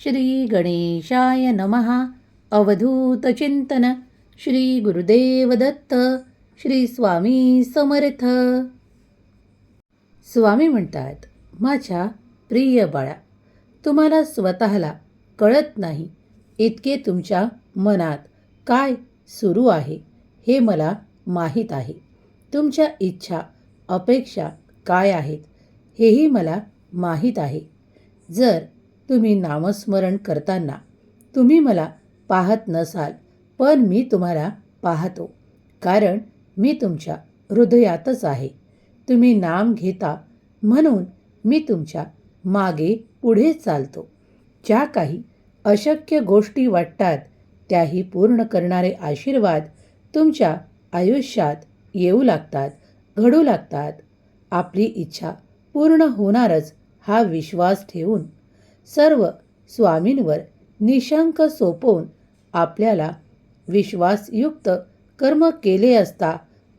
श्री गणेशाय नमः अवधूतचिंतन श्री गुरुदेव दत्त। श्री स्वामी समर्थ। स्वामी म्हणतात माझ्या प्रिय बाळा तुम्हाला स्वतःला कळत नाही इतके तुमच्या मनात काय सुरू आहे हे मला माहीत आहे. तुमच्या इच्छा अपेक्षा काय आहेत हेही मला माहीत आहे. जर तुम्ही नामस्मरण करताना तुम्ही मला पाहत नसाल पण मी तुम्हाला पाहतो. कारण मी तुमच्या हृदयातच आहे. तुम्ही नाम घेता म्हणून मी तुमच्या मागे पुढे चालतो. ज्या काही अशक्य गोष्टी वाटतात त्याही पूर्ण करणारे आशीर्वाद तुमच्या आयुष्यात येऊ लागतात घडू लागतात. आपली इच्छा पूर्ण होणारच हा विश्वास ठेवून सर्व स्वामींवर निशंक सोपवून आपल्याला विश्वासयुक्त कर्म केले असता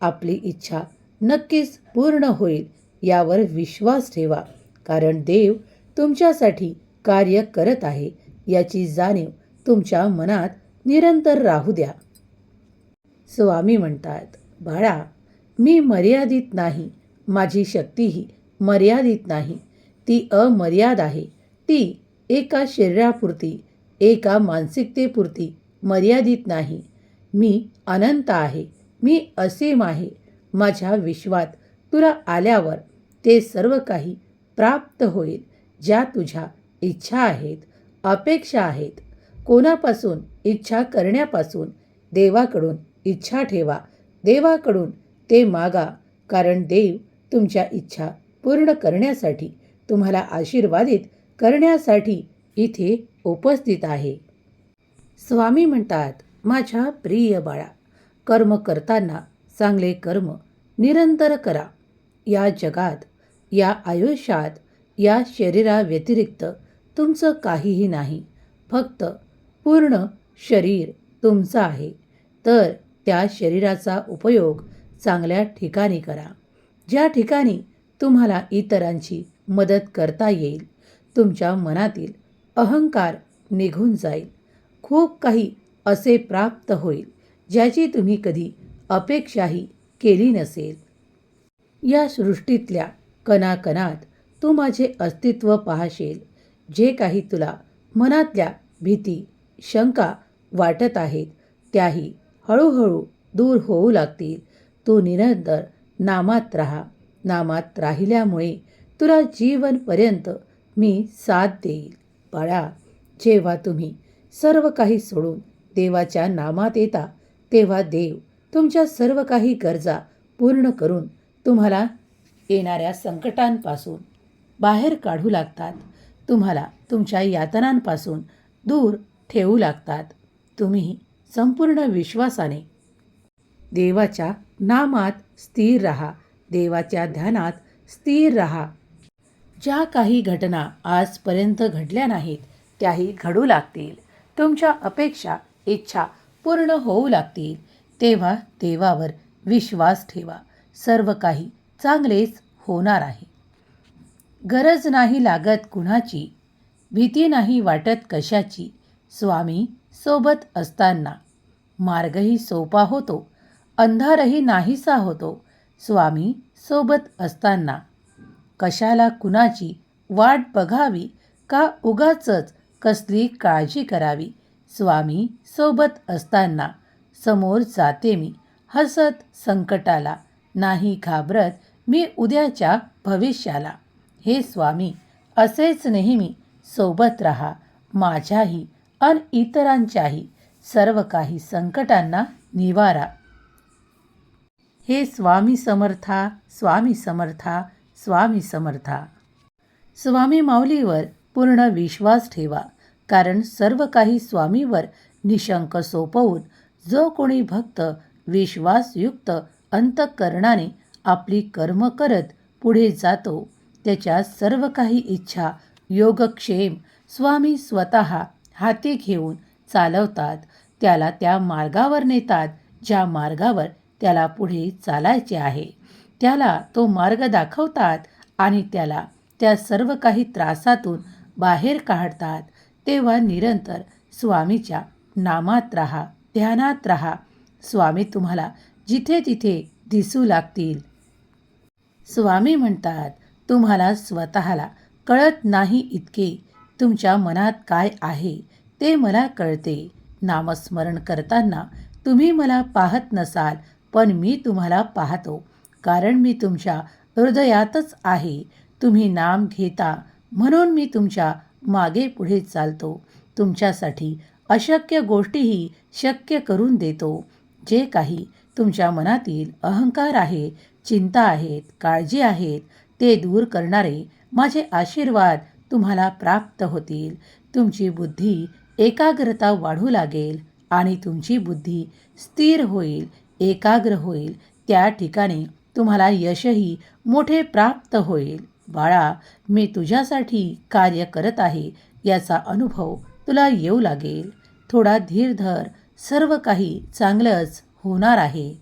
आपली इच्छा नक्कीच पूर्ण होईल यावर विश्वास ठेवा. कारण देव तुमच्यासाठी कार्य करत आहे याची जाणीव तुमच्या मनात निरंतर राहू द्या. स्वामी म्हणतात बाळा मी मर्यादित नाही माझी शक्तीही मर्यादित नाही ती अमर्याद आहे. ती एका शरीरापुरती एका मानसिकतेपुरती मर्यादित नाही. मी अनंत आहे मी असीम आहे. माझ्या विश्वात तुला आल्यावर ते सर्व काही प्राप्त होईल ज्या तुझ्या इच्छा आहेत अपेक्षा आहेत. कोणापासून इच्छा करण्यापासून देवाकडून इच्छा ठेवा देवाकडून ते मागा कारण देव तुमच्या इच्छा पूर्ण करण्यासाठी तुम्हाला आशीर्वादित करण्यासाठी इथे उपस्थित आहे. स्वामी म्हणतात माझ्या प्रिय बाळा कर्म करताना चांगले कर्म निरंतर करा. या जगात या आयुष्यात या शरीराव्यतिरिक्त तुमचं काहीही नाही. फक्त पूर्ण शरीर तुमचं आहे. तर त्या शरीराचा उपयोग चांगल्या ठिकाणी करा. ज्या ठिकाणी तुम्हाला इतरांची मदत करता येईल तुमच्या मनातील अहंकार निघून जाईल. खूप काही असे प्राप्त होईल ज्याची तुम्ही कधी अपेक्षाही केली नसेल. या सृष्टीतल्या कणाकणात तू माझे अस्तित्व पाहशील जे काही तुला मनातल्या भीती शंका वाटत आहेत त्याही हळूहळू दूर होऊ लागतील. तू निरंतर नामात राहा. नामात राहिल्यामुळे तुला जीवनपर्यंत मी साथ देईल. बाळा जेव्हा तुम्ही सर्व काही सोडून देवाच्या नामात येता तेव्हा देव तुमच्या सर्व काही गरजा पूर्ण करून तुम्हाला येणाऱ्या संकटांपासून बाहेर काढू लागतात. तुम्हाला तुमच्या यातनांपासून दूर ठेवू लागतात. तुम्ही संपूर्ण विश्वासाने देवाच्या नामात स्थिर रहा. देवाच्या ध्यानात स्थिर रहा. ज्या काही घटना आजपर्यंत घडल्या नाहीत त्याही घडू लागतील. तुमच्या अपेक्षा इच्छा पूर्ण होऊ लागतील. तेव्हा देवावर विश्वास ठेवा. सर्व काही चांगलेच होणार आहे. गरज नाही लागत कुणाची भीती नाही वाटत कशाची. स्वामी सोबत असताना मार्गही सोपा होतो अंधारही नाहीसा होतो. स्वामी सोबत असताना कशाला कुणाची वाट बघावी? का उगाचच कसली काळजी करावी? स्वामी सोबत असताना समोर जाते मी. हसत संकटाला. नाही घाबरत मी उद्याच्या भविष्याला. हे स्वामी असेच नेहमी सोबत रहा. माझ्याही अन इतरांच्याही सर्व काही संकटांना निवारा. हे स्वामी समर्था स्वामी समर्था स्वामी समर्था. स्वामी माऊलीवर पूर्ण विश्वास ठेवा कारण सर्व काही स्वामीवर निशंक सोपवून जो कोणी भक्त विश्वासयुक्त अंतकरणाने आपली कर्म करत पुढे जातो त्याच्या सर्व काही इच्छा योगक्षेम स्वामी स्वतः हाती घेऊन चालवतात. त्याला त्या मार्गावर नेतात ज्या मार्गावर त्याला पुढे चालायचे आहे. त्याला तो मार्ग दाखवतात आणि त्याला त्या सर्व काही त्रासातून बाहेर काढतात. तेव्हा निरंतर स्वामीच्या नामात राहा ध्यानात राहा. स्वामी तुम्हाला जिथे तिथे दिसू लागतील. स्वामी म्हणतात तुम्हाला स्वतःला कळत नाही इतके. तुमच्या मनात काय आहे ते मला कळते. नामस्मरण करताना तुम्ही मला पाहत नसाल पण मी तुम्हाला पाहतो. कारण मी तुमच्या हृदयातच आहे. तुम्ही नाम घेता म्हणून मी तुमच्या मागे पुढे चालतो. तुमच्यासाठी अशक्य गोष्टीही शक्य करून देतो. जे काही तुमच्या मनातील अहंकार आहे चिंता आहेत काळजी आहेत ते दूर करणारे माझे आशीर्वाद तुम्हाला प्राप्त होतील. तुमची बुद्धी एकाग्रता वाढू लागेल आणि तुमची बुद्धी स्थिर होईल एकाग्र होईल. त्या ठिकाणी तुम्हाला यशही मोठे प्राप्त होईल. बाळा मी तुझ्यासाठी कार्य करत आहे याचा अनुभव तुला येऊ लागेल. थोडा धीर धर सर्व काही चांगलंच होणार आहे.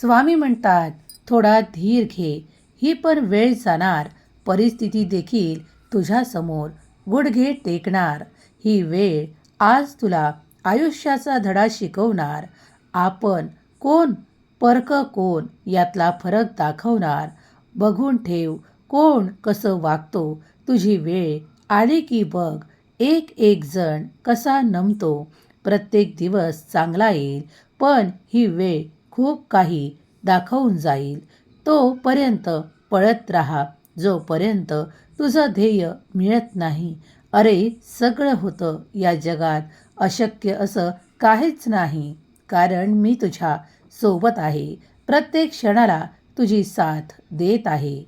स्वामी म्हणतात थोडा धीर घे ही पण वेळ जाणार. परिस्थिती देखील तुझ्यासमोर गुडघे टेकणार. ही वेळ आज तुला आयुष्याचा धडा शिकवणार. आपण कोण परक कोण यातला फरक दाखवणार? बघून ठेव कोण कसं वागतो? तुझी वेळ आली की बघ एक एक जण कसा नमतो? प्रत्येक दिवस चांगला येईल पण ही वेळ खूप काही दाखवून जाईल. तोपर्यंत पळत राहा जोपर्यंत तुझं ध्येय मिळत नाही. अरे सगळं होतं या जगात. अशक्य असं काहीच नाही. कारण मी तुझ्या सोबत आहे. प्रत्येक क्षणाला तुझी साथ देत आहे.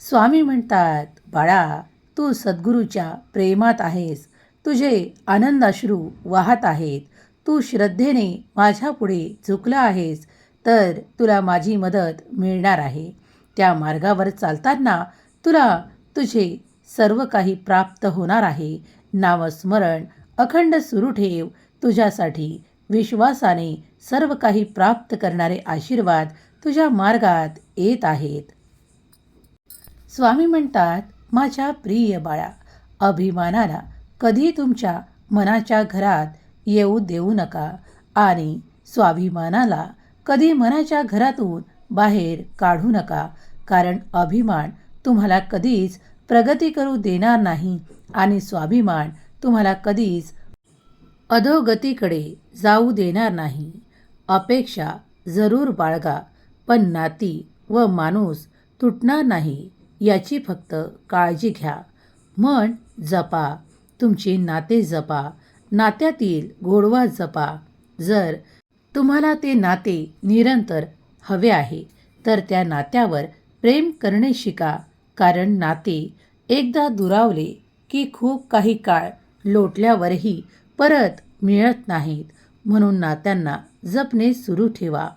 स्वामी म्हणतात बाळा तू सद्गुरूच्या प्रेमात आहेस. तुझे आनंदाश्रू वाहत आहेत. तू श्रद्धेने माझ्यापुढे झुकला आहेस तर तुला माझी मदत मिळणार आहे. त्या मार्गावर चालताना तुला तुझे सर्व काही प्राप्त होणार आहे. नामस्मरण अखंड सुरू ठेव. तुझ्यासाठी विश्वासाने सर्व काही प्राप्त करणारे आशीर्वाद तुझ्या मार्गात येत आहेत. स्वामी म्हणतात माझ्या प्रिय बाळा अभिमानाला कधी तुमच्या मनाच्या घरात येऊ देऊ नका आणि स्वाभिमानाला कधी मनाच्या घरातून बाहेर काढू नका कारण अभिमान तुम्हाला कधीच प्रगती करू देणार नाही आणि स्वाभिमान तुम्हाला कधीच अधोगतीकडे जाऊ देणार नाही. अपेक्षा जरूर बाळगा पण नाती व माणूस तुटणार नाही याची फक्त काळजी घ्या. मन जपा तुमचे नाते जपा नात्यातील गोडवा जपा. जर तुम्हाला ते नाते निरंतर हवे आहे तर त्या नात्यावर प्रेम करणे शिका कारण नाते एकदा दुरावले की खूप काही काळ लोटल्यावरही परत मिळत नाहीत. म्हणून नात्यांना जपणे सुरू ठेवा.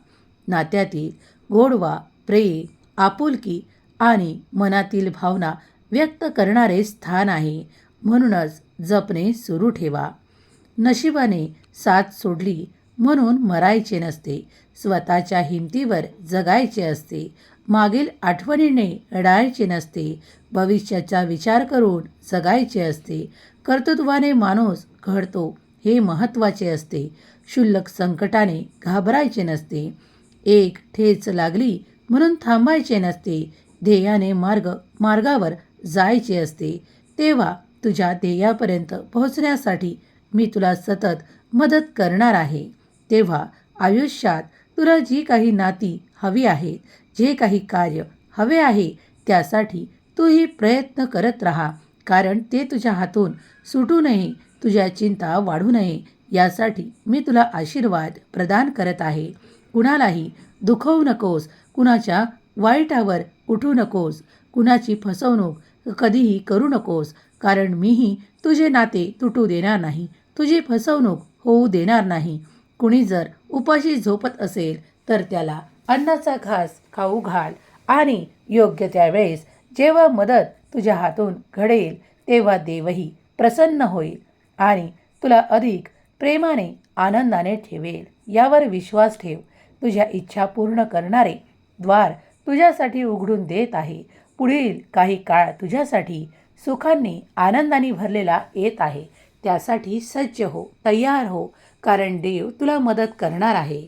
नात्यातील गोडवा प्रेम आपुलकी आणि मनातील भावना व्यक्त करणारे स्थान आहे. म्हणूनच जपणे सुरू ठेवा. नशिबाने साथ सोडली म्हणून मरायचे नसते. स्वतःच्या हिमतीवर जगायचे असते. मागील आठवणीने रडायचे नसते. भविष्याचा विचार करून जगायचे असते. कर्तृत्वाने माणूस घडतो हे महत्त्वाचे असते. क्षुल्लक संकटाने घाबरायचे नसते. एक ठेच लागली म्हणून थांबायचे नसते. ध्येयाने मार्ग मार्गावर जायचे असते. तेव्हा तुझ्या ध्येयापर्यंत पोहोचण्यासाठी मी तुला सतत मदत करणार आहे. तेव्हा आयुष्यात तुला जी काही नाती हवी आहेत जे काही कार्य हवे आहे त्यासाठी तूही प्रयत्न करत राहा कारण ते तुझ्या हातून सुटू नये तुझ्या चिंता वाढू नये यासाठी मी तुला आशीर्वाद प्रदान करत आहे. कुणालाही दुखवू नकोस कुणाच्या वाईटावर उठू नकोस कुणाची फसवणूक कधीही करू नकोस कारण मीही तुझे नाते तुटू देणार नाही तुझी फसवणूक होऊ देणार नाही. कुणी जर उपाशी झोपत असेल तर त्याला अन्नाचा घास खाऊ घाल आणि योग्य त्यावेळेस जेव्हा मदत तुझ्या हातून घडेल तेव्हा देवही प्रसन्न होईल आणि तुला अधिक प्रेमाने आनंदाने ठेवेल. यावर विश्वास ठेव. तुझ्या इच्छा पूर्ण करणारे द्वार तुझ्यासाठी उघडून देत आहे. पुढील काही काळ तुझ्यासाठी सुखांनी आनंदाने भरलेला येत आहे. त्यासाठी सज्ज हो तयार हो. कारण देव तुला मदत करणार आहे.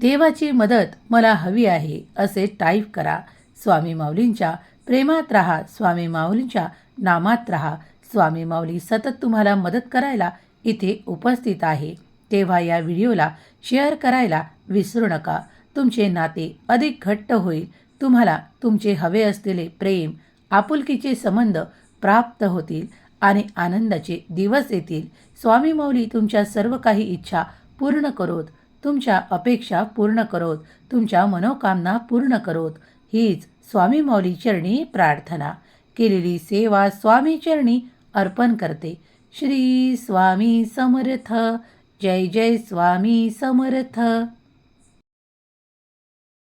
देवाची मदत मला हवी आहे असे टाईप करा. स्वामी माऊलींच्या प्रेमात राहा स्वामी माऊलींच्या नामात राहा. स्वामी माऊली सतत तुम्हाला मदत करायला इथे उपस्थित आहे. तेव्हा या व्हिडिओला शेअर करायला विसरू नका. तुमचे नाते अधिक घट्ट होईल. तुम्हाला तुमचे हवे असलेले प्रेम आपुलकीचे संबंध प्राप्त होतील. आणि आनंदाचे दिवस येतील. स्वामी मौली तुमच्या सर्व काही इच्छा पूर्ण करोत. तुमच्या अपेक्षा पूर्ण करोत. तुमच्या मनोकामना पूर्ण करोत. हीच स्वामी मौली चरणी प्रार्थना. केलेली सेवा स्वामी चरणी अर्पण करते. श्री स्वामी समर्थ. जय जय स्वामी समर्थ.